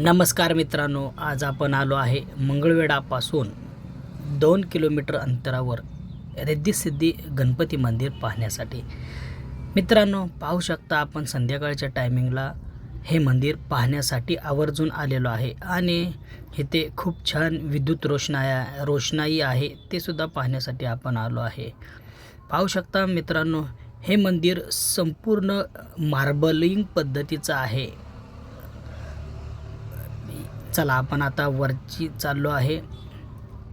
नमस्कार मित्रांनो आज आपण आलो आहे मंगळवेढापासून दोन किलोमीटर अंतरावर रिद्धिसिद्धी गणपती मंदिर पाहण्यासाठी. मित्रांनो पाहू शकता आपण संध्याकाळच्या टायमिंगला हे मंदिर पाहण्यासाठी आवर्जून आलेलो आहे आणि इथे खूप छान विद्युत रोषणाया रोषणाई आहे ते सुद्धा पाहण्यासाठी आपण आलो आहे. पाहू शकता मित्रांनो हे मंदिर संपूर्ण मार्बलिंग पद्धतीचं आहे. चला आपण आता वरची चाललो आहे.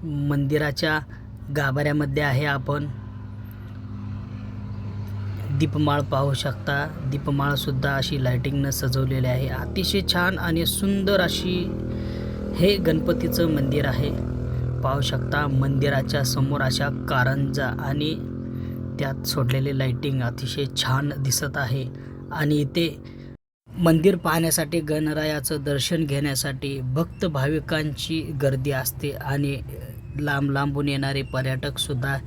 मंदिराच्या गाभाऱ्यामध्ये आहे आपण. दीपमाळ पाहू शकता. दीपमाळसुद्धा अशी लायटिंगनं सजवलेली आहे. अतिशय छान आणि सुंदर अशी हे गणपतीचं मंदिर आहे. पाहू शकता मंदिराच्या समोर अशा कारंजा आणि त्यात सोडलेले लाइटिंग अतिशय छान दिसत आहे. आणि इथे मंदिर पाहण्यासाठी गणरायाचं दर्शन घेण्यासाठी भक्त भाविकांची गर्दी असते आणि लांब लांबून येणारे पर्यटकसुद्धा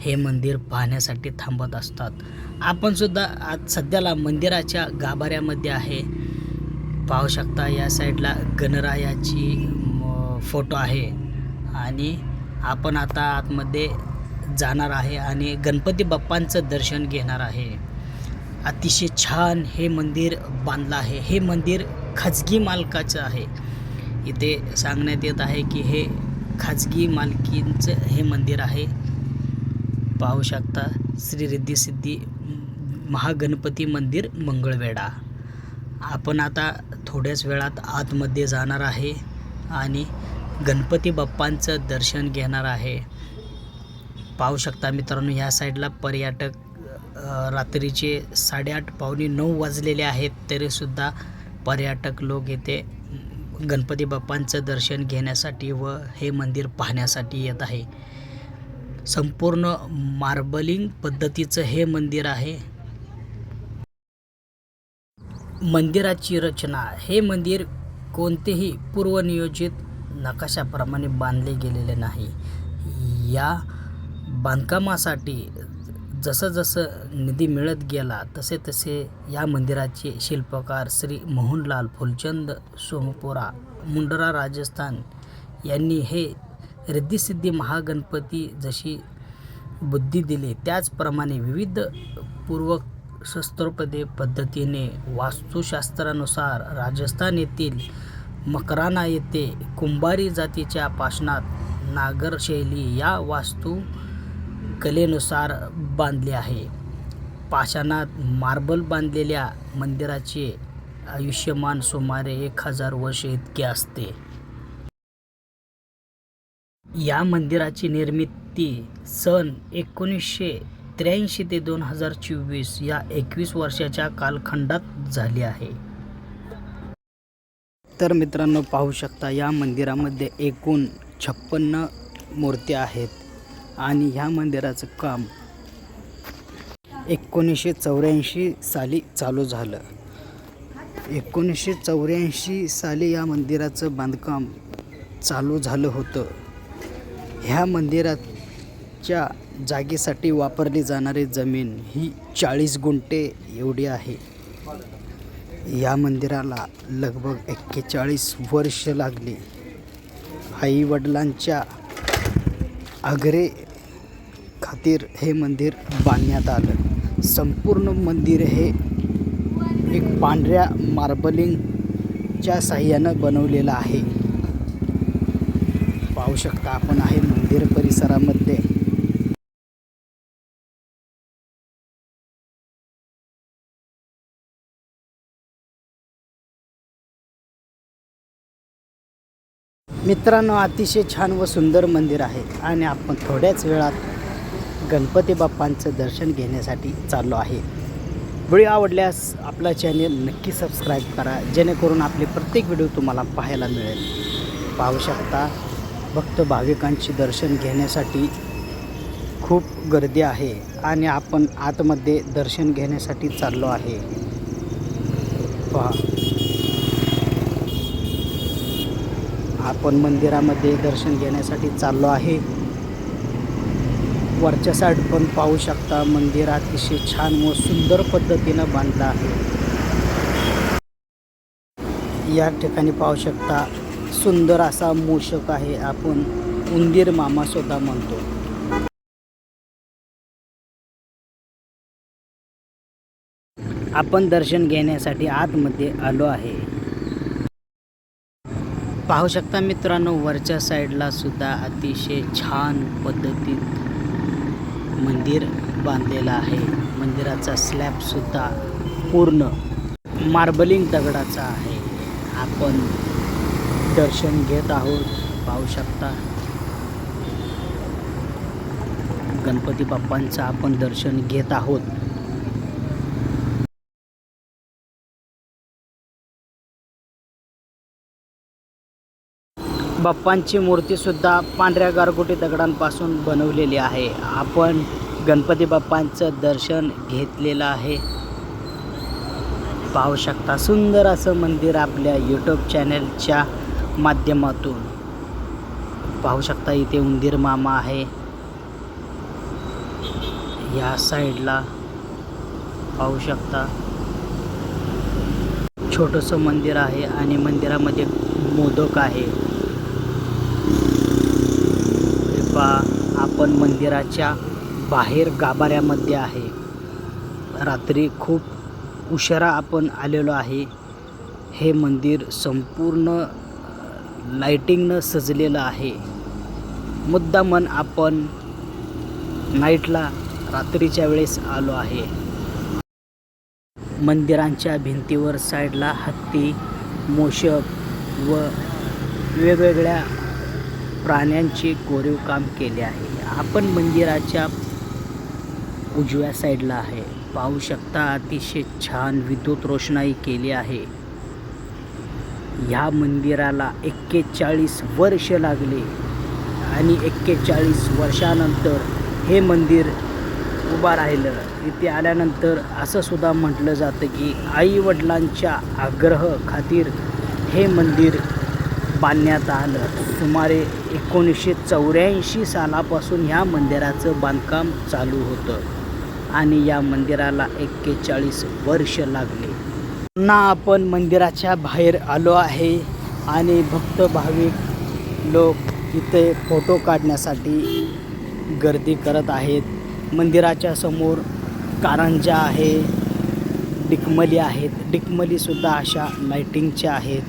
हे मंदिर पाहण्यासाठी थांबत असतात. आपण सुद्धा आज सध्याला मंदिराच्या गाभाऱ्यामध्ये आहे. पाहू शकता या साईडला गणरायाची फोटो आहे. आणि आपण आता आतमध्ये जाणार आहे आणि गणपती बाप्पांचं दर्शन घेणार आहे. अतिशय छान हे मंदिर बांधलं आहे. हे मंदिर खाजगी मालकाचं आहे. इथे सांगण्यात येत आहे की हे खाजगी मालकींचं हे मंदिर आहे. पाहू शकता श्री रिद्धी सिद्धी महागणपती मंदिर मंगळवेढा. आपण आता थोड्याच वेळात आतमध्ये जाणार आहे आणि गणपती बाप्पांचं दर्शन घेणार आहे. पाहू शकता मित्रांनो ह्या साईडला पर्यटक रात्रीचे साडेआठ पावणे नऊ वाजलेले आहेत तरीसुद्धा पर्यटक लोक येथे गणपती बाप्पांचं दर्शन घेण्यासाठी व हे मंदिर पाहण्यासाठी येत आहे. संपूर्ण मार्बलिंग पद्धतीचं हे मंदिर आहे. मंदिराची रचना हे मंदिर कोणतेही पूर्वनियोजित नकाशाप्रमाणे बांधले गेलेले नाही. या बांधकामासाठी जसं जसं निधी मिळत गेला तसे तसे या मंदिराचे शिल्पकार श्री मोहनलाल फुलचंद सोमपुरा मुंडरा राजस्थान यांनी हे रिद्धिसिद्धी महागणपती जशी बुद्धी दिली त्याचप्रमाणे विविध पूर्व शस्त्रोपदे पद्धतीने वास्तुशास्त्रानुसार राजस्थान येथील मकराना येथे कुंभारी जातीच्या पाषणात नागरशैली या वास्तू कलेनुसार बांधले आहे. पाषाणात मार्बल बांधलेल्या मंदिराचे आयुष्यमान सुमारे एक हजार वर्ष इतके असते. या मंदिराची निर्मिती सन एकोणीसशे त्र्याऐंशी ते दोन हजार चोवीस या एकवीस वर्षाच्या कालखंडात झाली आहे. तर मित्रांनो पाहू शकता या मंदिरामध्ये एकूण छप्पन्न मूर्त्या आहेत. आणि ह्या मंदिराचं काम एकोणीसशे चौऱ्याऐंशी साली चालू झालं. एकोणीसशे चौऱ्याऐंशी साली या मंदिराचं बांधकाम चालू झालं होतं. ह्या मंदिराच्या जागेसाठी वापरली जाणारी जमीन ही चाळीस गुंठे एवढी आहे. या मंदिराला लगभग एक्केचाळीस वर्ष लागली. आई वडिलांच्या आग्रे खातीर हे मंदिर बांधण्यात आलं. संपूर्ण मंदिर हे एक पांढऱ्या मार्बलिंगच्या साह्यानं बनवलेलं आहे. पाहू शकता आपण आहे मंदिर परिसरामध्ये. मित्रांनो अतिशय छान व सुंदर मंदिर आहे आणि आपण थोड्याच वेळात गणपती बाप्पांचं दर्शन घेण्यासाठी चाललो आहे. व्हिडिओ आवडल्यास आपला चॅनेल नक्की सबस्क्राईब करा जेणेकरून आपले प्रत्येक व्हिडिओ तुम्हाला पाहायला मिळेल. पाहू शकता भक्त भाविकांचे दर्शन घेण्यासाठी खूप गर्दी आहे आणि आपण आतमध्ये दर्शन घेण्यासाठी चाललो आहे. पहा. आपण मंदिरामध्ये दर्शन घेण्यासाठी चाललो आहे. वरच्या साईड पण पाहू शकता. मंदिर अतिशय छान व सुंदर पद्धतीनं बांधलं आहे. या ठिकाणी पाहू शकता सुंदर असा मूषक आहे. आपण उंदीर मामा सुद्धा म्हणतो. आपण दर्शन घेण्यासाठी आतमध्ये आलो आहे. पाहू शकता मित्रांनो वरच्या साईडला सुद्धा अतिशय छान पद्धतीत मंदिर बांधलेलं आहे. मंदिराचा स्लॅबसुद्धा पूर्ण मार्बलिंग दगडाचा आहे. आपण दर्शन घेत आहोत. पाहू शकता. गणपती बाप्पांचं आपण दर्शन घेत आहोत. बाप्पांची मूर्तीसुद्धा पांढऱ्या गारगोटी दगडांपासून बनवलेली आहे. आपण गणपती बाप्पांचं दर्शन घेतलेलं आहे. पाहू शकता सुंदर असं मंदिर आपल्या यूट्यूब चॅनलच्या माध्यमातून. पाहू शकता इथे उंदीर मामा आहे. या साईडला पाहू शकता छोटंसं मंदिर आहे आणि मंदिरामध्ये मोदक आहे. पा आपण मंदिराच्या बाहेर गाभाऱ्यामध्ये आहे. रात्री खूप उशिरा आपण आलेलो आहे. हे मंदिर संपूर्ण लाईटिंगनं सजलेलं आहे. मुद्दामन आपण नाईटला रात्रीच्या वेळेस आलो आहे. मंदिरांच्या भिंतीवर साईडला हत्ती मोषक व वेगवेगळ्या प्राण्यांचे कोरीव काम केले आहे. आपण मंदिराच्या उजव्या साईडला आहे. पाहू शकता अतिशय छान विद्युत रोषणाई केली आहे. ह्या मंदिराला एक्केचाळीस वर्ष लागले आणि एक्केचाळीस वर्षानंतर हे मंदिर उभा राहिलं. इथे आल्यानंतर असं सुद्धा म्हटलं जातं की आईवडिलांच्या आग्रह खातीर हे मंदिर बांधण्यात आलं. सुमारे एकोणीसशे चौऱ्याऐंशी सालापासून ह्या मंदिराचं बांधकाम चालू होतं आणि या मंदिराला एक्केचाळीस वर्ष लागले. पुन्हा आपण मंदिराच्या बाहेर आलो आहे आणि भक्त भाविक लोक इथे फोटो काढण्यासाठी गर्दी करत आहेत. मंदिराच्या समोर कारंजा आहे डिकमली आहेत. डिकमलीसुद्धा अशा लाईटिंगच्या आहेत.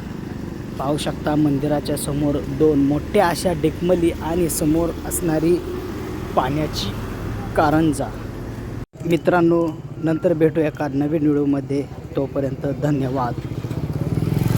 पाहू शकता मंदिराच्या समोर दोन मोठ्या अशा डिकमली आणि समोर असणारी पाण्याची कारंजा. मित्रांनो नंतर भेटू एका नवीन व्हिडिओमध्ये. तोपर्यंत धन्यवाद.